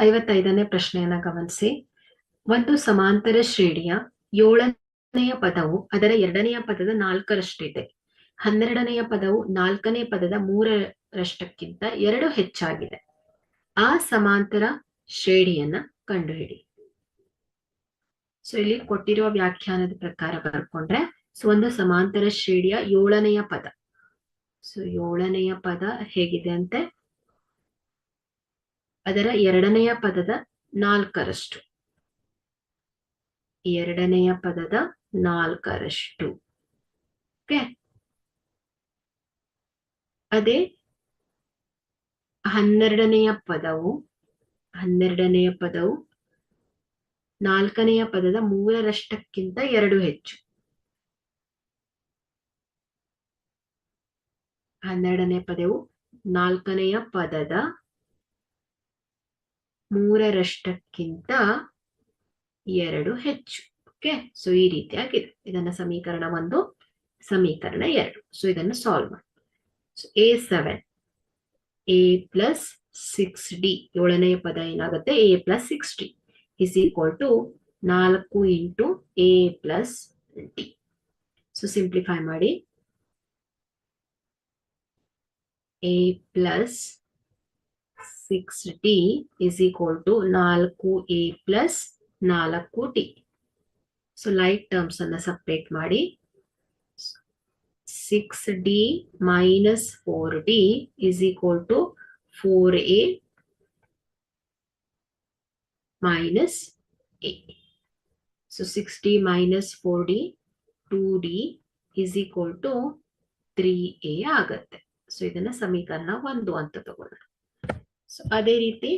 ಐವತ್ತೈದನೇ ಪ್ರಶ್ನೆಯನ್ನ ಗಮನಿಸಿ. ಒಂದು ಸಮಾಂತರ ಶ್ರೇಣಿಯ ಏಳನೆಯ ಪದವು ಅದರ ಎರಡನೆಯ ಪದದ ನಾಲ್ಕರಷ್ಟಿದೆ. ಹನ್ನೆರಡನೆಯ ಪದವು ನಾಲ್ಕನೇ ಪದದ ಮೂರರಷ್ಟಕ್ಕಿಂತ ಎರಡು ಹೆಚ್ಚಾಗಿದೆ. ಆ ಸಮಾಂತರ ಶ್ರೇಣಿಯನ್ನ ಕಂಡುಹಿಡಿ. ಸೊ, ಇಲ್ಲಿ ಕೊಟ್ಟಿರುವ ವ್ಯಾಖ್ಯಾನದ ಪ್ರಕಾರ ಬರ್ಕೊಂಡ್ರೆ, ಸೊ, ಒಂದು ಸಮಾಂತರ ಶ್ರೇಣಿಯ ಏಳನೆಯ ಪದ. ಸೊ, ಏಳನೆಯ ಪದ ಹೇಗಿದೆ ಅಂತೆ? ಅದರ ಎರಡನೆಯ ಪದದ ನಾಲ್ಕರಷ್ಟು. ಎರಡನೆಯ ಪದದ ನಾಲ್ಕರಷ್ಟು. ಓಕೆ ಅದೇ ಹನ್ನೆರಡನೆಯ ಪದವು ಹನ್ನೆರಡನೆಯ ಪದವು ನಾಲ್ಕನೆಯ ಪದದ ಮೂರರಷ್ಟಕ್ಕಿಂತ ಎರಡು ಹೆಚ್ಚು. ಹನ್ನೆರಡನೇ ಪದವು ನಾಲ್ಕನೆಯ ಪದದ ಮೂರರಷ್ಟಕ್ಕಿಂತ ಎರಡು ಹೆಚ್ಚು. ಓಕೆ ಸೊ ಈ ರೀತಿಯಾಗಿದೆ. ಇದನ್ನ ಸಮೀಕರಣ ಒಂದು, ಸಮೀಕರಣ ಎರಡು. ಸೊ ಇದನ್ನು ಸಾಲ್ವ್ ಮಾಡಿ. So A seven A plus six D ಏಳನೇ ಪದ ಏನಾಗುತ್ತೆ? A plus six D is equal to ನಾಲ್ಕು into A plus D so simplify ಮಾಡಿ. A plus six T is equal to ನಾಲ್ಕು ಎ ಪ್ಲಸ್ ನಾಲ್ಕು T so like terms ಅನ್ನ separate ಮಾಡಿ. Six D minus four D is equal to four A minus A so six D minus four D two D is equal to three A ಆಗತ್ತೆ. So ಇದನ್ನ ಸಮೀಕರಣ ಒಂದು ಅಂತ ತಗೊಳ್ಳೋಣ ಅದೇ ರೀತಿ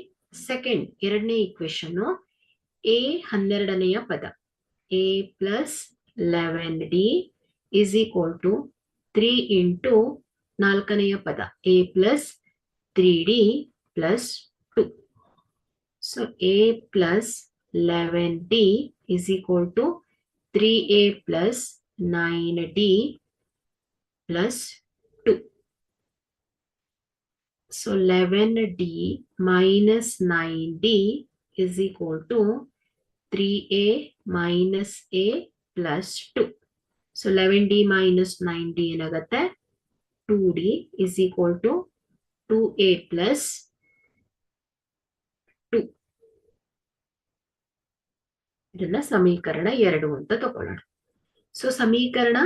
ಸೆಕೆಂಡ್ ಎರಡನೇ ಇಕ್ವೇಶನ್ ಎ ಹನ್ನೆರಡನೆಯ ಪದ. A plus eleven D is equal to three into ನಾಲ್ಕನೆಯ ಪದ. A plus three D plus two so A plus eleven D is equal to three A plus nine D plus two So 11D minus 9D is equal to 3A minus A plus 2. So 11D minus 9D ಏನಾಗತ್ತೆ 2D is equal to 2A plus 2. ಇದನ್ನ ಸಮೀಕರಣ ಎರಡು ಅಂತ ತಗೊಳ್ಳೋಣ so ಸಮೀಕರಣ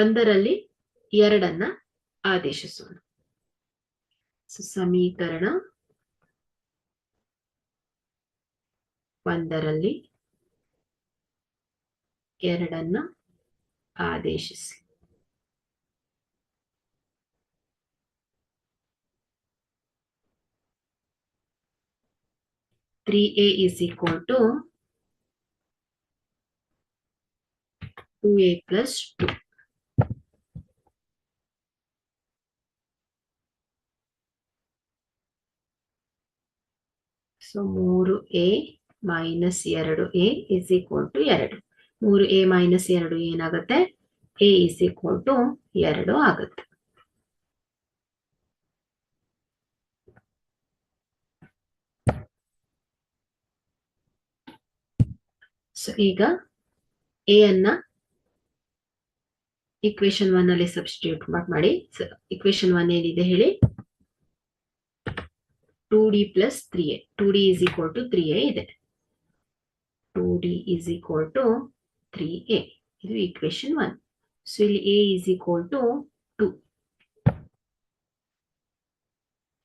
ಒಂದರಲ್ಲಿ ಎರಡನ್ನ ಆದೇಶಿಸೋಣ so ಸಮೀಕರಣ ಒಂದರಲ್ಲಿ ಎರಡನ್ನ ಆದೇಶಿಸಿ. Three A is equal to two A plus two so ಮೂರು ಎ ಮೈನಸ್ ಎರಡು ಎ ಇಸ್ ಈಕ್ವಲ್ ಟು ಎರಡು. ಮೂರು ಎ ಮೈನಸ್ ಎರಡು ಏನಾಗುತ್ತೆ? ಎ ಇಸ್ ಈಕ್ವಲ್ ಟು ಎರಡು ಆಗುತ್ತೆ. ಸೊ ಈಗ ಎ ಅನ್ನ ಇಕ್ವೇಶನ್ ಒನ್ ಅಲ್ಲಿ ಸಬ್ಸ್ಟಿಟ್ಯೂಟ್ ಮಾಡಿ. ಇಕ್ವೇಶನ್ ಒನ್ ಏನಿದೆ ಹೇಳಿ? Two D plus three A two D is equal to three A ಇದೆ two D is equal to three A ಇದು ಈಕ್ವೇಶನ್ ಒನ್ ಸೊ ಇಲ್ಲಿ A is equal to two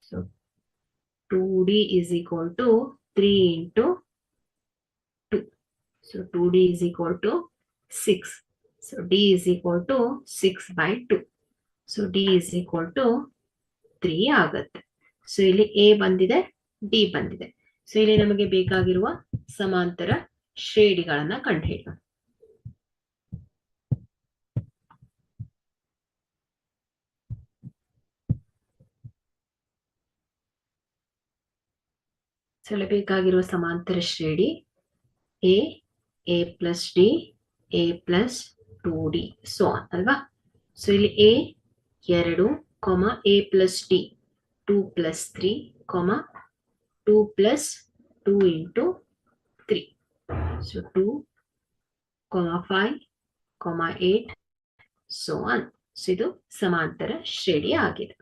so two D is equal to three into two so two D is equal to six so D is equal to six by two so D is equal to three ಆಗತ್ತೆ. So ಇಲ್ಲಿ A ಬಂದಿದೆ D ಬಂದಿದೆ. So ಇಲ್ಲಿ ನಮಗೆ ಬೇಕಾಗಿರುವ ಸಮಾಂತರ ಶ್ರೇಣಿಗಳನ್ನ ಕಂಡುಹಿಡಿಯೋಣ. So ಬೇಕಾಗಿರುವ ಸಮಾಂತರ ಶ್ರೇಣಿ A A plus D A plus two D so ಅಲ್ವಾ? ಸೊ ಇಲ್ಲಿ ಎ ಎರಡು comma A plus D two plus three comma two plus two into three so two comma five comma eight so an so ಇದು ಸಮಾಂತರ ಶ್ರೇಣಿ ಆಗಿದೆ